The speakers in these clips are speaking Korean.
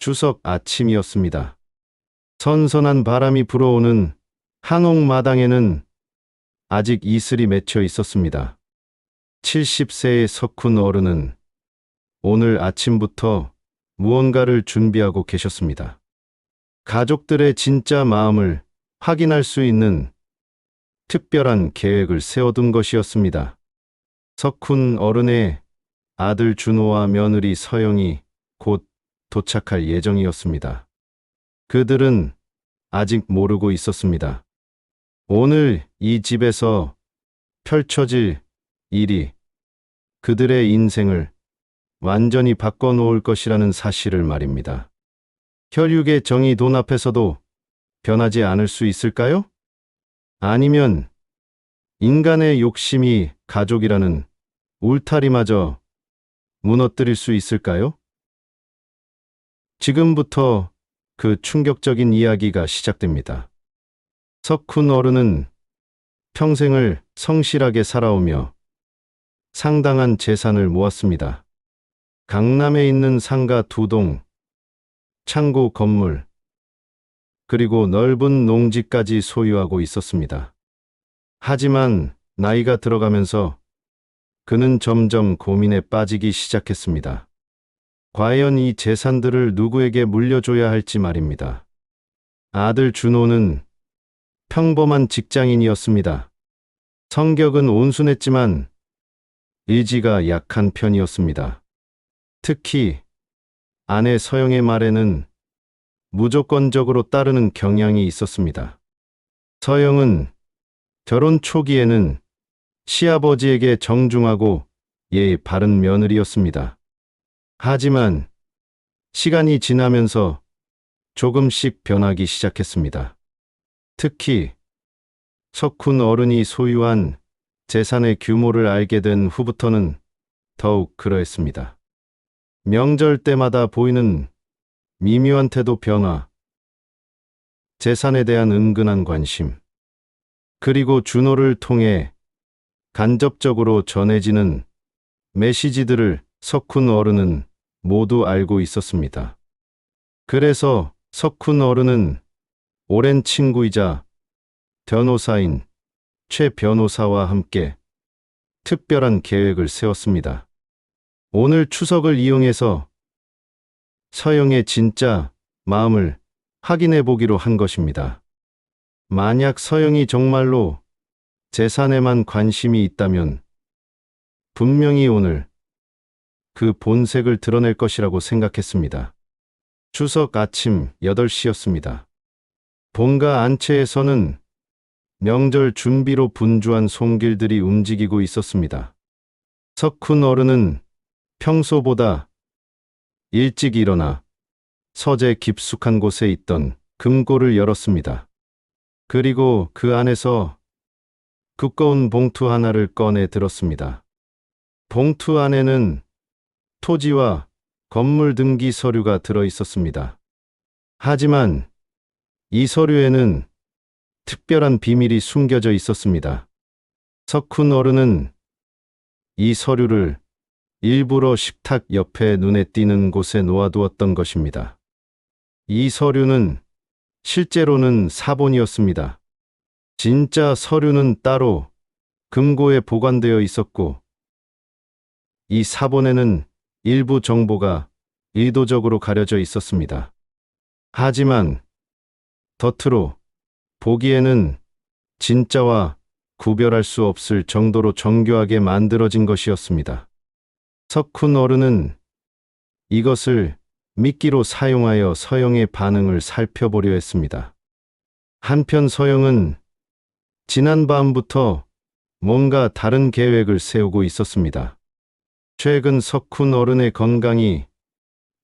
추석 아침이었습니다. 선선한 바람이 불어오는 한옥 마당에는 아직 이슬이 맺혀 있었습니다. 70세의 석훈 어른은 오늘 아침부터 무언가를 준비하고 계셨습니다. 가족들의 진짜 마음을 확인할 수 있는 특별한 계획을 세워둔 것이었습니다. 석훈 어른의 아들 준호와 며느리 서영이 곧 도착할 예정이었습니다. 그들은 아직 모르고 있었습니다. 오늘 이 집에서 펼쳐질 일이 그들의 인생을 완전히 바꿔놓을 것이라는 사실을 말입니다. 혈육의 정이 돈 앞에서도 변하지 않을 수 있을까요? 아니면 인간의 욕심이 가족이라는 울타리마저 무너뜨릴 수 있을까요? 지금부터 그 충격적인 이야기가 시작됩니다. 석훈 어른은 평생을 성실하게 살아오며 상당한 재산을 모았습니다. 강남에 있는 상가 두 동, 창고 건물, 그리고 넓은 농지까지 소유하고 있었습니다. 하지만 나이가 들어가면서 그는 점점 고민에 빠지기 시작했습니다. 과연 이 재산들을 누구에게 물려줘야 할지 말입니다. 아들 준호는 평범한 직장인이었습니다. 성격은 온순했지만 의지가 약한 편이었습니다. 특히 아내 서영의 말에는 무조건적으로 따르는 경향이 있었습니다. 서영은 결혼 초기에는 시아버지에게 정중하고 예의 바른 며느리였습니다. 하지만 시간이 지나면서 조금씩 변하기 시작했습니다. 특히 석훈 어른이 소유한 재산의 규모를 알게 된 후부터는 더욱 그러했습니다. 명절 때마다 보이는 미묘한 태도 변화, 재산에 대한 은근한 관심, 그리고 준호를 통해 간접적으로 전해지는 메시지들을 석훈 어른은 모두 알고 있었습니다. 그래서 석훈 어른은 오랜 친구이자 변호사인 최 변호사와 함께 특별한 계획을 세웠습니다. 오늘 추석을 이용해서 서영의 진짜 마음을 확인해 보기로 한 것입니다. 만약 서영이 정말로 재산에만 관심이 있다면 분명히 오늘 그 본색을 드러낼 것이라고 생각했습니다. 추석 아침 8시였습니다. 본가 안채에서는 명절 준비로 분주한 손길들이 움직이고 있었습니다. 석훈 어른은 평소보다 일찍 일어나 서재 깊숙한 곳에 있던 금고를 열었습니다. 그리고 그 안에서 두꺼운 봉투 하나를 꺼내 들었습니다. 봉투 안에는 토지와 건물 등기 서류가 들어 있었습니다. 하지만 이 서류에는 특별한 비밀이 숨겨져 있었습니다. 석훈 어른은 이 서류를 일부러 식탁 옆에 눈에 띄는 곳에 놓아두었던 것입니다. 이 서류는 실제로는 사본이었습니다. 진짜 서류는 따로 금고에 보관되어 있었고, 이 사본에는 일부 정보가 의도적으로 가려져 있었습니다. 하지만 겉으로 보기에는 진짜와 구별할 수 없을 정도로 정교하게 만들어진 것이었습니다. 석훈 어른은 이것을 미끼로 사용하여 서영의 반응을 살펴보려 했습니다. 한편 서영은 지난 밤부터 뭔가 다른 계획을 세우고 있었습니다. 최근 석훈 어른의 건강이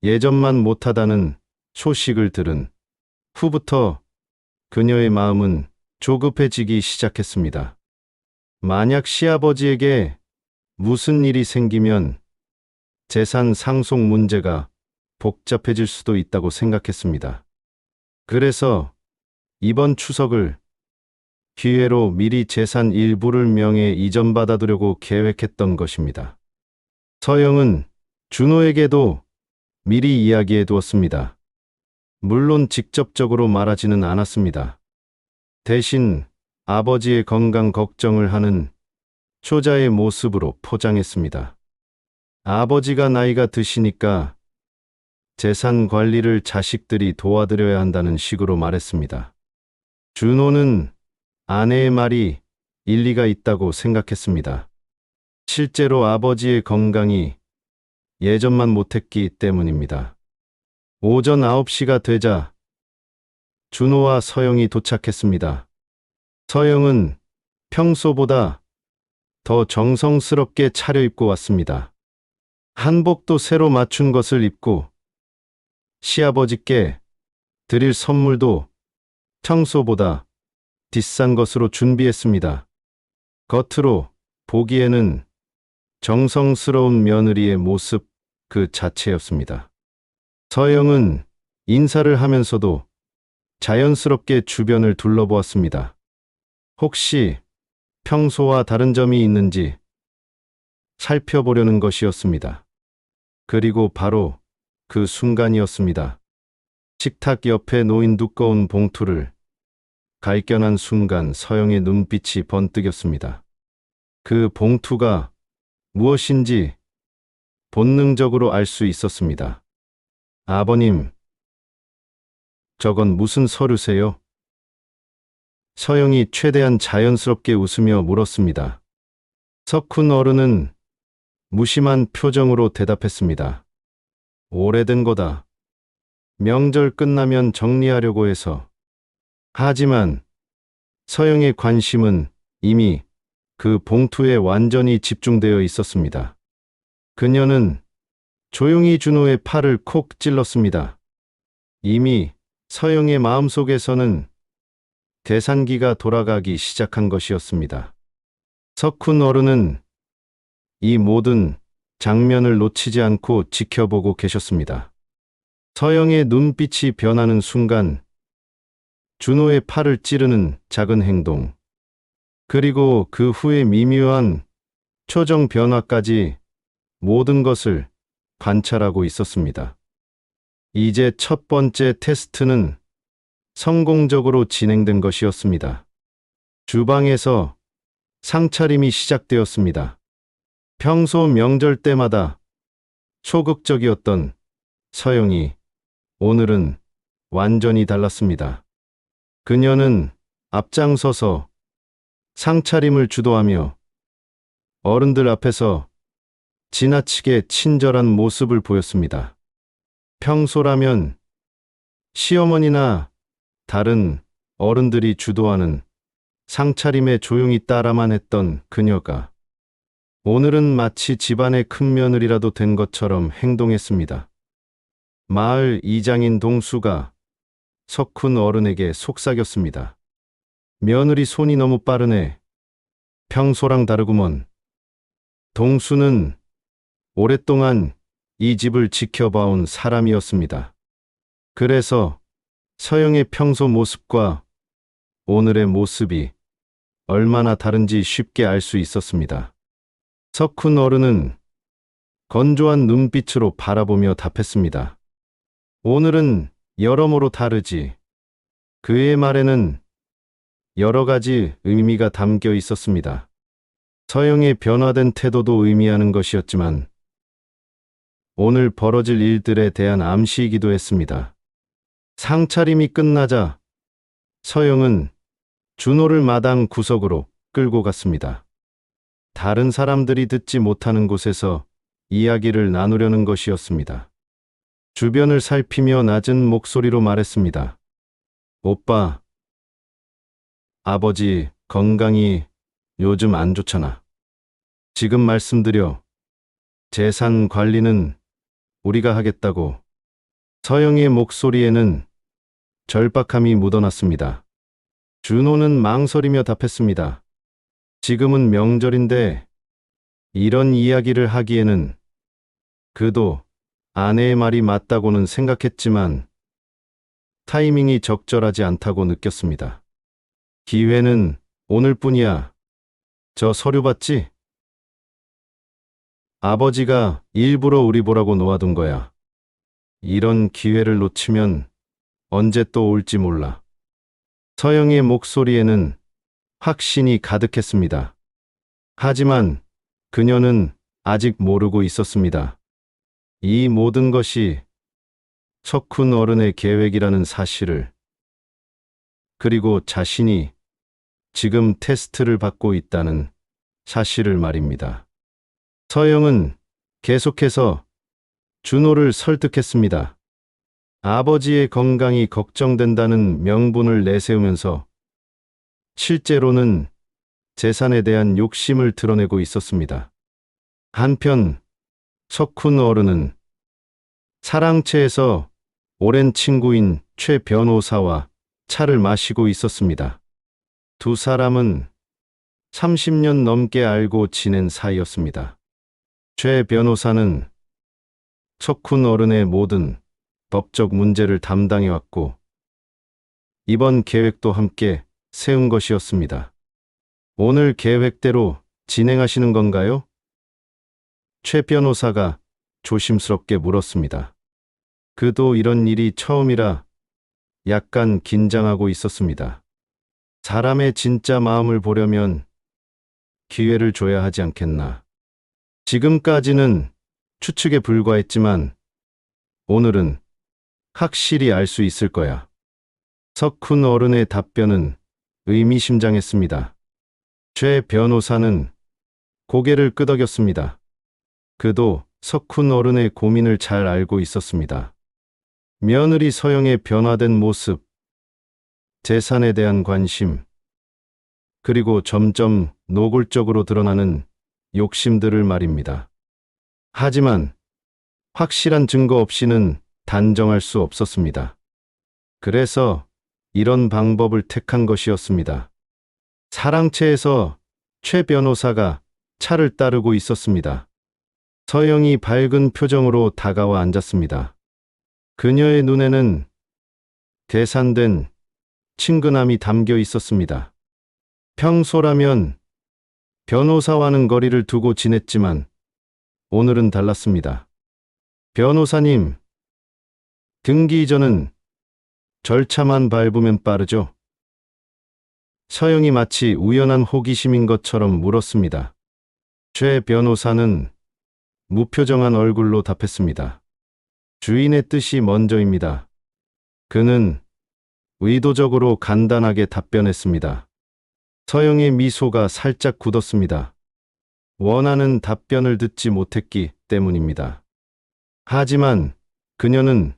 예전만 못하다는 소식을 들은 후부터 그녀의 마음은 조급해지기 시작했습니다. 만약 시아버지에게 무슨 일이 생기면 재산 상속 문제가 복잡해질 수도 있다고 생각했습니다. 그래서 이번 추석을 기회로 미리 재산 일부를 명예 이전받아두려고 계획했던 것입니다. 서영은 준호에게도 미리 이야기해 두었습니다. 물론 직접적으로 말하지는 않았습니다. 대신 아버지의 건강 걱정을 하는 초자의 모습으로 포장했습니다. 아버지가 나이가 드시니까 재산 관리를 자식들이 도와드려야 한다는 식으로 말했습니다. 준호는 아내의 말이 일리가 있다고 생각했습니다. 실제로 아버지의 건강이 예전만 못했기 때문입니다. 오전 9시가 되자 준호와 서영이 도착했습니다. 서영은 평소보다 더 정성스럽게 차려입고 왔습니다. 한복도 새로 맞춘 것을 입고 시아버지께 드릴 선물도 평소보다 비싼 것으로 준비했습니다. 겉으로 보기에는 정성스러운 며느리의 모습 그 자체였습니다. 서영은 인사를 하면서도 자연스럽게 주변을 둘러보았습니다. 혹시 평소와 다른 점이 있는지 살펴보려는 것이었습니다. 그리고 바로 그 순간이었습니다. 식탁 옆에 놓인 두꺼운 봉투를 갈견한 순간 서영의 눈빛이 번뜩였습니다. 그 봉투가 무엇인지 본능적으로 알 수 있었습니다. 아버님, 저건 무슨 서류세요? 서영이 최대한 자연스럽게 웃으며 물었습니다. 석훈 어른은 무심한 표정으로 대답했습니다. 오래된 거다. 명절 끝나면 정리하려고 해서. 하지만 서영의 관심은 이미 그 봉투에 완전히 집중되어 있었습니다. 그녀는 조용히 준호의 팔을 콕 찔렀습니다. 이미 서영의 마음속에서는 계산기가 돌아가기 시작한 것이었습니다. 석훈 어른은 이 모든 장면을 놓치지 않고 지켜보고 계셨습니다. 서영의 눈빛이 변하는 순간 준호의 팔을 찌르는 작은 행동, 그리고 그 후의 미묘한 초정 변화까지 모든 것을 관찰하고 있었습니다. 이제 첫 번째 테스트는 성공적으로 진행된 것이었습니다. 주방에서 상차림이 시작되었습니다. 평소 명절 때마다 소극적이었던 서영이 오늘은 완전히 달랐습니다. 그녀는 앞장서서 상차림을 주도하며 어른들 앞에서 지나치게 친절한 모습을 보였습니다. 평소라면 시어머니나 다른 어른들이 주도하는 상차림에 조용히 따라만 했던 그녀가 오늘은 마치 집안의 큰 며느리라도 된 것처럼 행동했습니다. 마을 이장인 동수가 석훈 어른에게 속삭였습니다. 며느리 손이 너무 빠르네. 평소랑 다르구먼. 동수는 오랫동안 이 집을 지켜봐온 사람이었습니다. 그래서 서영의 평소 모습과 오늘의 모습이 얼마나 다른지 쉽게 알 수 있었습니다. 석훈 어른은 건조한 눈빛으로 바라보며 답했습니다. 오늘은 여러모로 다르지. 그의 말에는 여러 가지 의미가 담겨 있었습니다. 서영의 변화된 태도도 의미하는 것이었지만 오늘 벌어질 일들에 대한 암시이기도 했습니다. 상차림이 끝나자 서영은 준호를 마당 구석으로 끌고 갔습니다. 다른 사람들이 듣지 못하는 곳에서 이야기를 나누려는 것이었습니다. 주변을 살피며 낮은 목소리로 말했습니다. 오빠, 아버지 건강이 요즘 안 좋잖아. 지금 말씀드려. 재산 관리는 우리가 하겠다고. 서영의 목소리에는 절박함이 묻어났습니다. 준호는 망설이며 답했습니다. 지금은 명절인데 이런 이야기를 하기에는 그도 아내의 말이 맞다고는 생각했지만 타이밍이 적절하지 않다고 느꼈습니다. 기회는 오늘뿐이야. 저 서류 봤지? 아버지가 일부러 우리 보라고 놓아둔 거야. 이런 기회를 놓치면 언제 또 올지 몰라. 서영의 목소리에는 확신이 가득했습니다. 하지만 그녀는 아직 모르고 있었습니다. 이 모든 것이 석훈 어른의 계획이라는 사실을 그리고 자신이 지금 테스트를 받고 있다는 사실을 말입니다. 서영은 계속해서 준호를 설득했습니다. 아버지의 건강이 걱정된다는 명분을 내세우면서 실제로는 재산에 대한 욕심을 드러내고 있었습니다. 한편 석훈 어른은 사랑채에서 오랜 친구인 최 변호사와 차를 마시고 있었습니다. 두 사람은 30년 넘게 알고 지낸 사이였습니다. 최 변호사는 석훈 어른의 모든 법적 문제를 담당해왔고, 이번 계획도 함께 세운 것이었습니다. 오늘 계획대로 진행하시는 건가요? 최 변호사가 조심스럽게 물었습니다. 그도 이런 일이 처음이라 약간 긴장하고 있었습니다. 사람의 진짜 마음을 보려면 기회를 줘야 하지 않겠나. 지금까지는 추측에 불과했지만 오늘은 확실히 알 수 있을 거야. 석훈 어른의 답변은 의미심장했습니다. 최 변호사는 고개를 끄덕였습니다. 그도 석훈 어른의 고민을 잘 알고 있었습니다. 며느리 서영의 변화된 모습, 재산에 대한 관심, 그리고 점점 노골적으로 드러나는 욕심들을 말입니다. 하지만 확실한 증거 없이는 단정할 수 없었습니다. 그래서 이런 방법을 택한 것이었습니다. 사랑채에서 최 변호사가 차를 따르고 있었습니다. 서영이 밝은 표정으로 다가와 앉았습니다. 그녀의 눈에는 계산된 친근함이 담겨 있었습니다. 평소라면 변호사와는 거리를 두고 지냈지만 오늘은 달랐습니다. 변호사님, 등기 이전은 절차만 밟으면 빠르죠? 서영이 마치 우연한 호기심인 것처럼 물었습니다. 최 변호사는 무표정한 얼굴로 답했습니다. 주인의 뜻이 먼저입니다. 그는 의도적으로 간단하게 답변했습니다. 서영의 미소가 살짝 굳었습니다. 원하는 답변을 듣지 못했기 때문입니다. 하지만 그녀는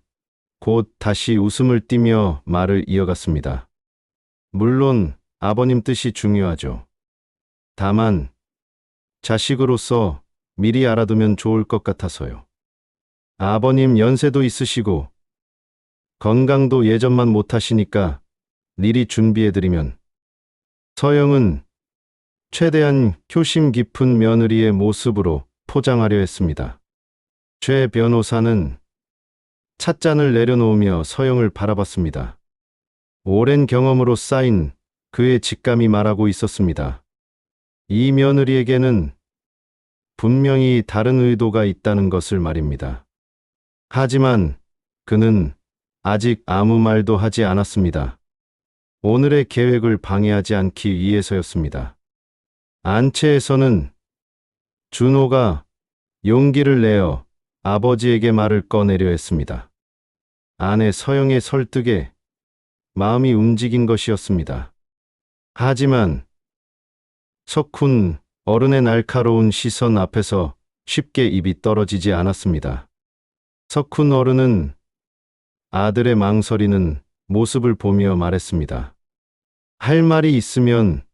곧 다시 웃음을 띠며 말을 이어갔습니다. 물론 아버님 뜻이 중요하죠. 다만 자식으로서 미리 알아두면 좋을 것 같아서요. 아버님 연세도 있으시고 건강도 예전만 못하시니까 미리 준비해드리면 서영은 최대한 효심 깊은 며느리의 모습으로 포장하려 했습니다. 최 변호사는 찻잔을 내려놓으며 서영을 바라봤습니다. 오랜 경험으로 쌓인 그의 직감이 말하고 있었습니다. 이 며느리에게는 분명히 다른 의도가 있다는 것을 말입니다. 하지만 그는 아직 아무 말도 하지 않았습니다. 오늘의 계획을 방해하지 않기 위해서였습니다. 안채에서는 준호가 용기를 내어 아버지에게 말을 꺼내려 했습니다. 아내 서영의 설득에 마음이 움직인 것이었습니다. 하지만 석훈 어른의 날카로운 시선 앞에서 쉽게 입이 떨어지지 않았습니다. 석훈 어른은 아들의 망설이는 모습을 보며 말했습니다. 할 말이 있으면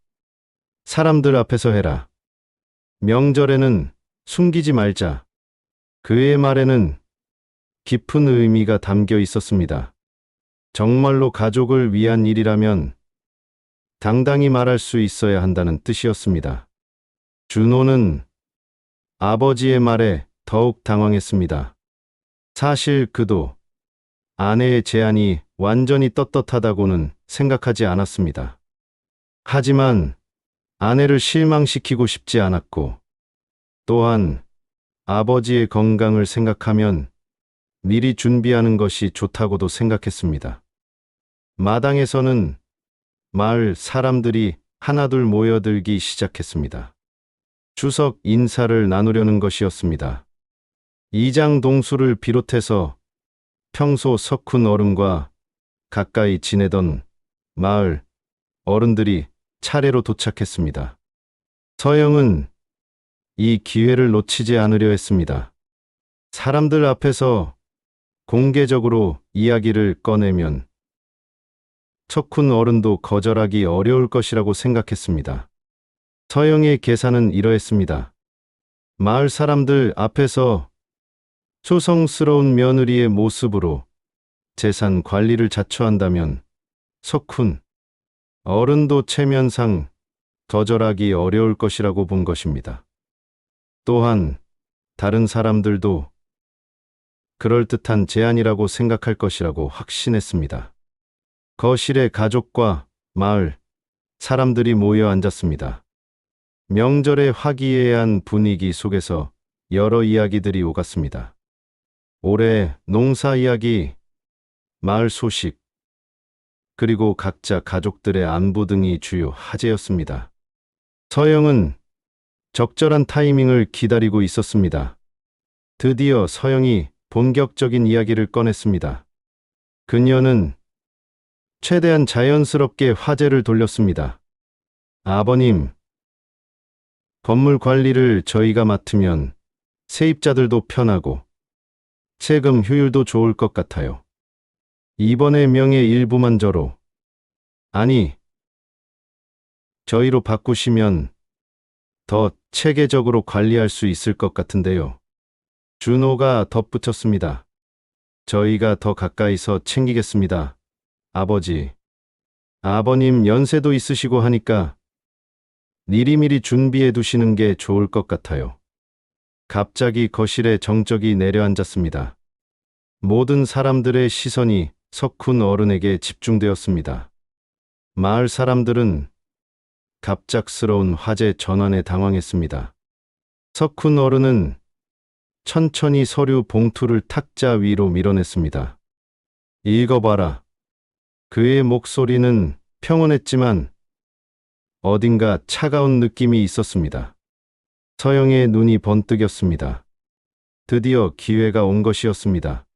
사람들 앞에서 해라. 명절에는 숨기지 말자. 그의 말에는 깊은 의미가 담겨 있었습니다. 정말로 가족을 위한 일이라면 당당히 말할 수 있어야 한다는 뜻이었습니다. 준호는 아버지의 말에 더욱 당황했습니다. 사실 그도 아내의 제안이 완전히 떳떳하다고는 생각하지 않았습니다. 하지만 아내를 실망시키고 싶지 않았고, 또한 아버지의 건강을 생각하면 미리 준비하는 것이 좋다고도 생각했습니다. 마당에서는 마을 사람들이 하나둘 모여들기 시작했습니다. 추석 인사를 나누려는 것이었습니다. 이장 동수를 비롯해서 평소 석훈 어른과 가까이 지내던 마을 어른들이 차례로 도착했습니다. 서영은 이 기회를 놓치지 않으려 했습니다. 사람들 앞에서 공개적으로 이야기를 꺼내면 석훈 어른도 거절하기 어려울 것이라고 생각했습니다. 서영의 계산은 이러했습니다. 마을 사람들 앞에서 소성스러운 며느리의 모습으로 재산 관리를 자처한다면 석훈 어른도 체면상 거절하기 어려울 것이라고 본 것입니다. 또한 다른 사람들도 그럴듯한 제안이라고 생각할 것이라고 확신했습니다. 거실에 가족과 마을 사람들이 모여 앉았습니다. 명절의 화기애애한 분위기 속에서 여러 이야기들이 오갔습니다. 올해 농사 이야기, 마을 소식, 그리고 각자 가족들의 안부 등이 주요 화제였습니다. 서영은 적절한 타이밍을 기다리고 있었습니다. 드디어 서영이 본격적인 이야기를 꺼냈습니다. 그녀는 최대한 자연스럽게 화제를 돌렸습니다. 아버님, 건물 관리를 저희가 맡으면 세입자들도 편하고 세금 효율도 좋을 것 같아요. 이번에 명의 일부만 저로, 아니, 저희로 바꾸시면 더 체계적으로 관리할 수 있을 것 같은데요. 준호가 덧붙였습니다. 저희가 더 가까이서 챙기겠습니다. 아버지. 아버님 연세도 있으시고 하니까 미리미리 준비해 두시는 게 좋을 것 같아요. 갑자기 거실에 정적이 내려앉았습니다. 모든 사람들의 시선이 석훈 어른에게 집중되었습니다. 마을 사람들은 갑작스러운 화제 전환에 당황했습니다. 석훈 어른은 천천히 서류 봉투를 탁자 위로 밀어냈습니다. 읽어봐라. 그의 목소리는 평온했지만 어딘가 차가운 느낌이 있었습니다. 서영의 눈이 번뜩였습니다. 드디어 기회가 온 것이었습니다.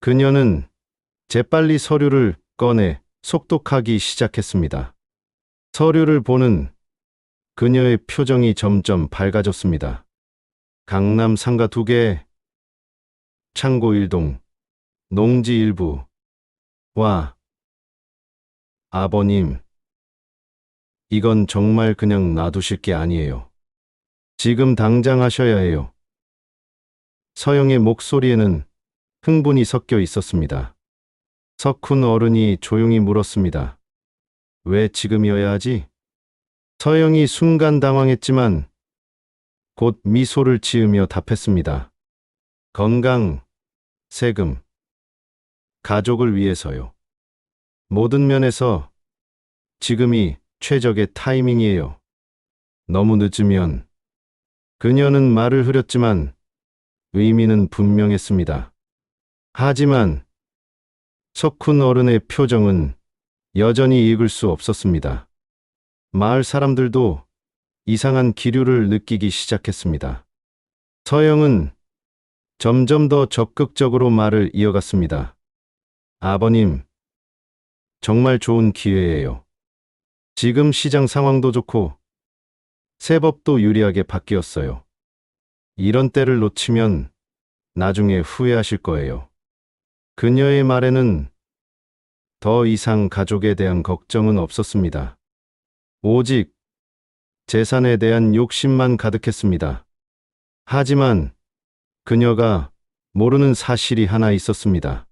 그녀는 재빨리 서류를 꺼내 속독하기 시작했습니다. 서류를 보는 그녀의 표정이 점점 밝아졌습니다. 강남 상가 두 개, 창고 일동, 농지 일부, 와, 아버님, 이건 정말 그냥 놔두실 게 아니에요. 지금 당장 하셔야 해요. 서영의 목소리에는 흥분이 섞여 있었습니다. 석훈 어른이 조용히 물었습니다. 왜 지금이어야 하지? 서영이 순간 당황했지만 곧 미소를 지으며 답했습니다. 건강, 세금, 가족을 위해서요. 모든 면에서 지금이 최적의 타이밍이에요. 너무 늦으면 그녀는 말을 흐렸지만 의미는 분명했습니다. 하지만 석훈 어른의 표정은 여전히 읽을 수 없었습니다. 마을 사람들도 이상한 기류를 느끼기 시작했습니다. 서영은 점점 더 적극적으로 말을 이어갔습니다. 아버님, 정말 좋은 기회예요. 지금 시장 상황도 좋고 세법도 유리하게 바뀌었어요. 이런 때를 놓치면 나중에 후회하실 거예요. 그녀의 말에는 더 이상 가족에 대한 걱정은 없었습니다. 오직 재산에 대한 욕심만 가득했습니다. 하지만 그녀가 모르는 사실이 하나 있었습니다.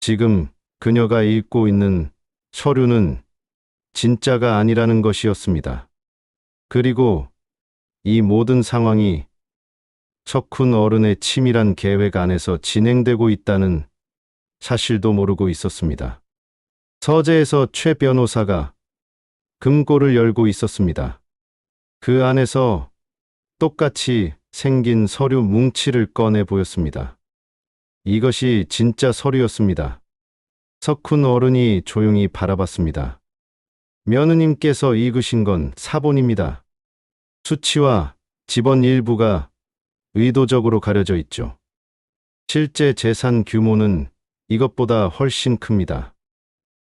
지금 그녀가 읽고 있는 서류는 진짜가 아니라는 것이었습니다. 그리고 이 모든 상황이 석훈 어른의 치밀한 계획 안에서 진행되고 있다는 사실도 모르고 있었습니다. 서재에서 최 변호사가 금고를 열고 있었습니다. 그 안에서 똑같이 생긴 서류 뭉치를 꺼내 보였습니다. 이것이 진짜 서류였습니다. 석훈 어른이 조용히 바라봤습니다. 며느님께서 읽으신 건 사본입니다. 수치와 집원 일부가 의도적으로 가려져 있죠. 실제 재산 규모는 이것보다 훨씬 큽니다.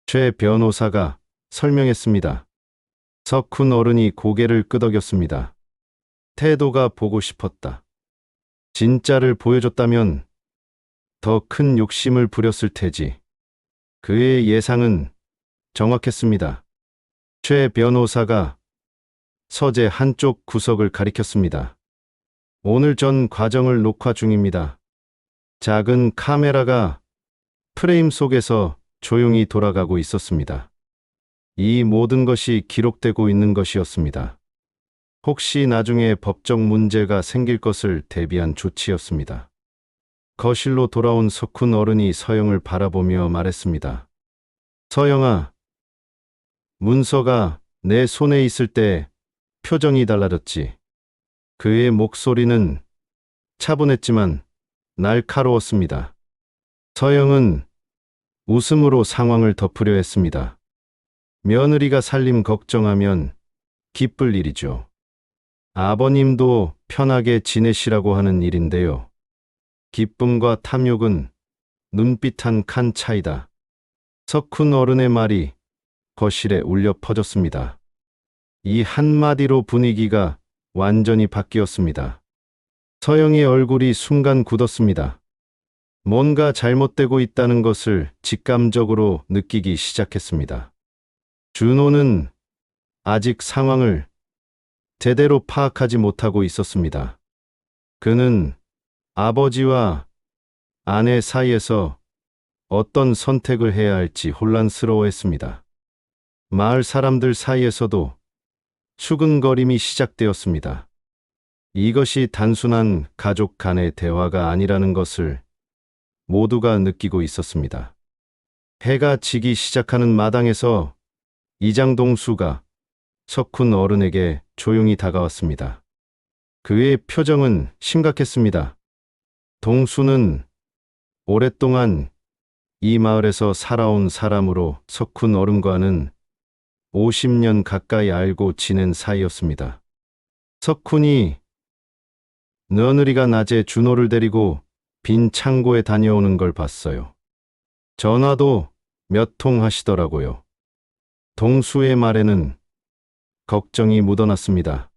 최 변호사가 설명했습니다. 석훈 어른이 고개를 끄덕였습니다. 태도가 보고 싶었다. 진짜를 보여줬다면 더 큰 욕심을 부렸을 테지. 그의 예상은 정확했습니다. 최 변호사가 서재 한쪽 구석을 가리켰습니다. 오늘 전 과정을 녹화 중입니다. 작은 카메라가 프레임 속에서 조용히 돌아가고 있었습니다. 이 모든 것이 기록되고 있는 것이었습니다. 혹시 나중에 법적 문제가 생길 것을 대비한 조치였습니다. 거실로 돌아온 석훈 어른이 서영을 바라보며 말했습니다. 서영아, 문서가 내 손에 있을 때 표정이 달라졌지. 그의 목소리는 차분했지만 날카로웠습니다. 서영은 웃음으로 상황을 덮으려 했습니다. 며느리가 살림 걱정하면 기쁠 일이죠. 아버님도 편하게 지내시라고 하는 일인데요. 기쁨과 탐욕은 눈빛 한 칸 차이다. 석훈 어른의 말이 거실에 울려 퍼졌습니다. 이 한마디로 분위기가 완전히 바뀌었습니다. 서영의 얼굴이 순간 굳었습니다. 뭔가 잘못되고 있다는 것을 직감적으로 느끼기 시작했습니다. 준호는 아직 상황을 제대로 파악하지 못하고 있었습니다. 그는 아버지와 아내 사이에서 어떤 선택을 해야 할지 혼란스러워했습니다. 마을 사람들 사이에서도 수근거림이 시작되었습니다. 이것이 단순한 가족 간의 대화가 아니라는 것을 모두가 느끼고 있었습니다. 해가 지기 시작하는 마당에서 이장동수가 석훈 어른에게 조용히 다가왔습니다. 그의 표정은 심각했습니다. 동수는 오랫동안 이 마을에서 살아온 사람으로 석훈 어른과는 50년 가까이 알고 지낸 사이였습니다. 석훈이 며느리가 낮에 준호를 데리고 빈 창고에 다녀오는 걸 봤어요. 전화도 몇 통 하시더라고요. 동수의 말에는 걱정이 묻어났습니다.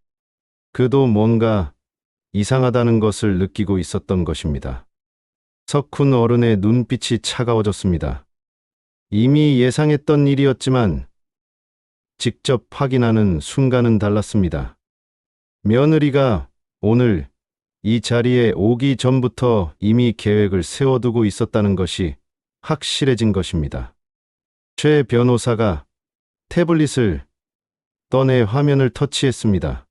그도 뭔가 이상하다는 것을 느끼고 있었던 것입니다. 석훈 어른의 눈빛이 차가워졌습니다. 이미 예상했던 일이었지만 직접 확인하는 순간은 달랐습니다. 며느리가 오늘 이 자리에 오기 전부터 이미 계획을 세워두고 있었다는 것이 확실해진 것입니다. 최 변호사가 태블릿을 떠내 화면을 터치했습니다.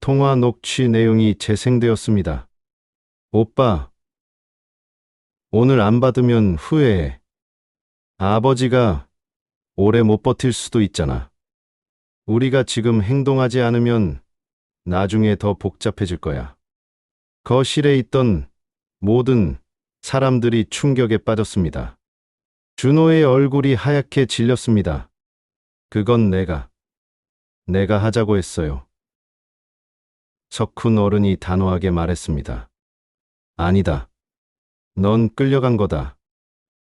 통화 녹취 내용이 재생되었습니다. 오빠, 오늘 안 받으면 후회해. 아버지가 오래 못 버틸 수도 있잖아. 우리가 지금 행동하지 않으면 나중에 더 복잡해질 거야. 거실에 있던 모든 사람들이 충격에 빠졌습니다. 준호의 얼굴이 하얗게 질렸습니다. 그건 내가, 내가 하자고 했어요. 석훈 어른이 단호하게 말했습니다. 아니다. 넌 끌려간 거다.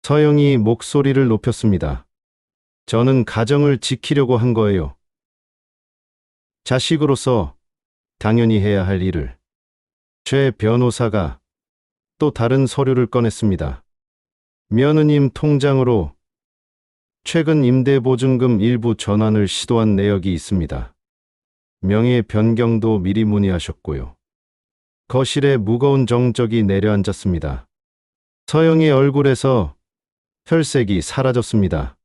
서영이 목소리를 높였습니다. 저는 가정을 지키려고 한 거예요. 자식으로서 당연히 해야 할 일을. 최 변호사가 또 다른 서류를 꺼냈습니다. 며느님 통장으로 최근 임대보증금 일부 전환을 시도한 내역이 있습니다. 명예 변경도 미리 문의하셨고요. 거실에 무거운 정적이 내려앉았습니다. 서영의 얼굴에서 혈색이 사라졌습니다.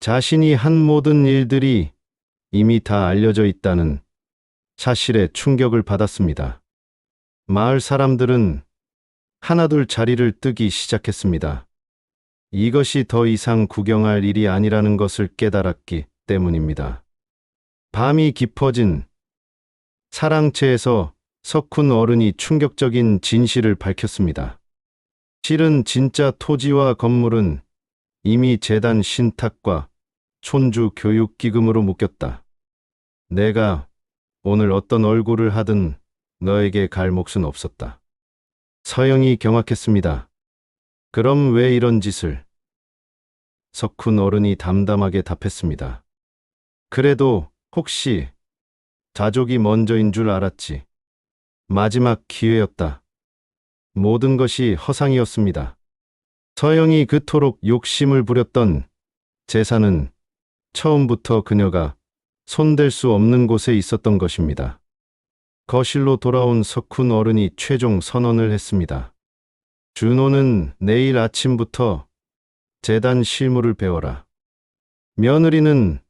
자신이 한 모든 일들이 이미 다 알려져 있다는 사실에 충격을 받았습니다. 마을 사람들은 하나둘 자리를 뜨기 시작했습니다. 이것이 더 이상 구경할 일이 아니라는 것을 깨달았기 때문입니다. 밤이 깊어진 사랑채에서 석훈 어른이 충격적인 진실을 밝혔습니다. 실은 진짜 토지와 건물은 이미 재단 신탁과 촌주 교육기금으로 묶였다. 내가 오늘 어떤 얼굴을 하든 너에게 갈 몫은 없었다. 서영이 경악했습니다. 그럼 왜 이런 짓을? 석훈 어른이 담담하게 답했습니다. 그래도 혹시 자족이 먼저인 줄 알았지. 마지막 기회였다. 모든 것이 허상이었습니다. 서영이 그토록 욕심을 부렸던 재산은 처음부터 그녀가 손댈 수 없는 곳에 있었던 것입니다. 거실로 돌아온 석훈 어른이 최종 선언을 했습니다. 준호는 내일 아침부터 재단 실무를 배워라. 며느리는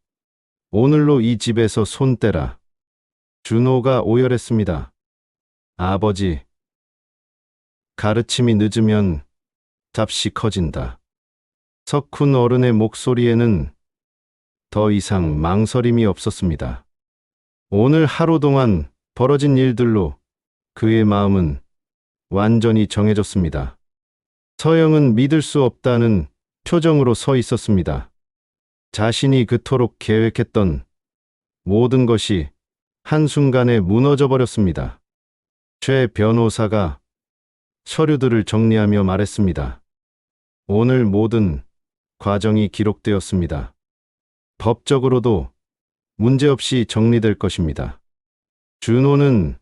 오늘로 이 집에서 손 떼라. 준호가 오열했습니다. 아버지, 가르침이 늦으면 잡시 커진다. 석훈 어른의 목소리에는 더 이상 망설임이 없었습니다. 오늘 하루 동안 벌어진 일들로 그의 마음은 완전히 정해졌습니다. 서영은 믿을 수 없다는 표정으로 서 있었습니다. 자신이 그토록 계획했던 모든 것이 한순간에 무너져 버렸습니다. 최 변호사가 서류들을 정리하며 말했습니다. 오늘 모든 과정이 기록되었습니다. 법적으로도 문제없이 정리될 것입니다. 준호는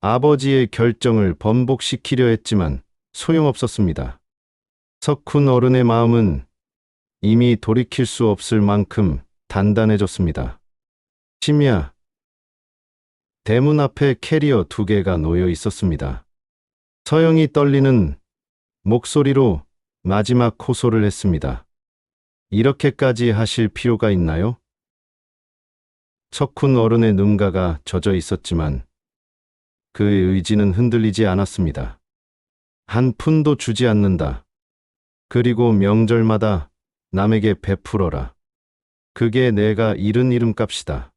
아버지의 결정을 번복시키려 했지만 소용없었습니다. 석훈 어른의 마음은 이미 돌이킬 수 없을 만큼 단단해졌습니다. 심야, 대문 앞에 캐리어 두 개가 놓여 있었습니다. 서영이 떨리는 목소리로 마지막 호소를 했습니다. 이렇게까지 하실 필요가 있나요? 석훈 어른의 눈가가 젖어 있었지만 그의 의지는 흔들리지 않았습니다. 한 푼도 주지 않는다. 그리고 명절마다 남에게 베풀어라. 그게 내가 잃은 이름값이다.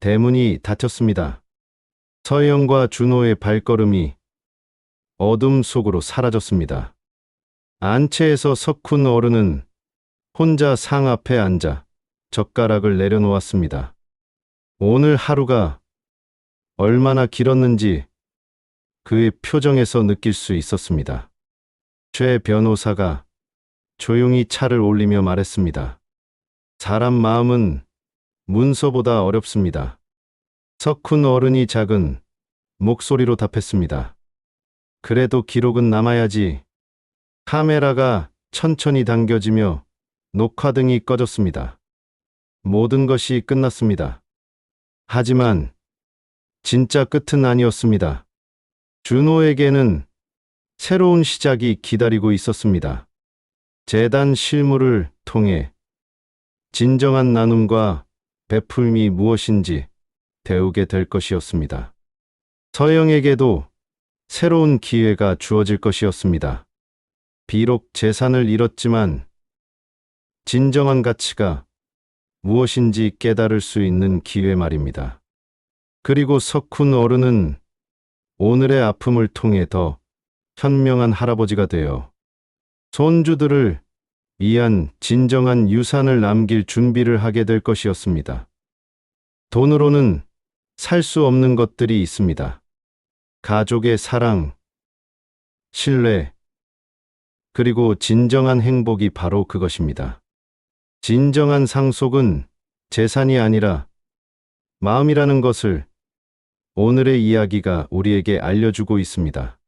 대문이 닫혔습니다. 서영과 준호의 발걸음이 어둠 속으로 사라졌습니다. 안채에서 석훈 어른은 혼자 상 앞에 앉아 젓가락을 내려놓았습니다. 오늘 하루가 얼마나 길었는지 그의 표정에서 느낄 수 있었습니다. 최 변호사가 조용히 차를 올리며 말했습니다. 사람 마음은 문서보다 어렵습니다. 석훈 어른이 작은 목소리로 답했습니다. 그래도 기록은 남아야지. 카메라가 천천히 당겨지며 녹화등이 꺼졌습니다. 모든 것이 끝났습니다. 하지만 진짜 끝은 아니었습니다. 준호에게는 새로운 시작이 기다리고 있었습니다. 재단 실무를 통해 진정한 나눔과 베풀미 무엇인지 배우게 될 것이었습니다. 서영에게도 새로운 기회가 주어질 것이었습니다. 비록 재산을 잃었지만 진정한 가치가 무엇인지 깨달을 수 있는 기회 말입니다. 그리고 석훈 어른은 오늘의 아픔을 통해 더 현명한 할아버지가 되어 손주들을 위한 진정한 유산을 남길 준비를 하게 될 것이었습니다. 돈으로는 살 수 없는 것들이 있습니다. 가족의 사랑, 신뢰, 그리고 진정한 행복이 바로 그것입니다. 진정한 상속은 재산이 아니라 마음이라는 것을 오늘의 이야기가 우리에게 알려주고 있습니다.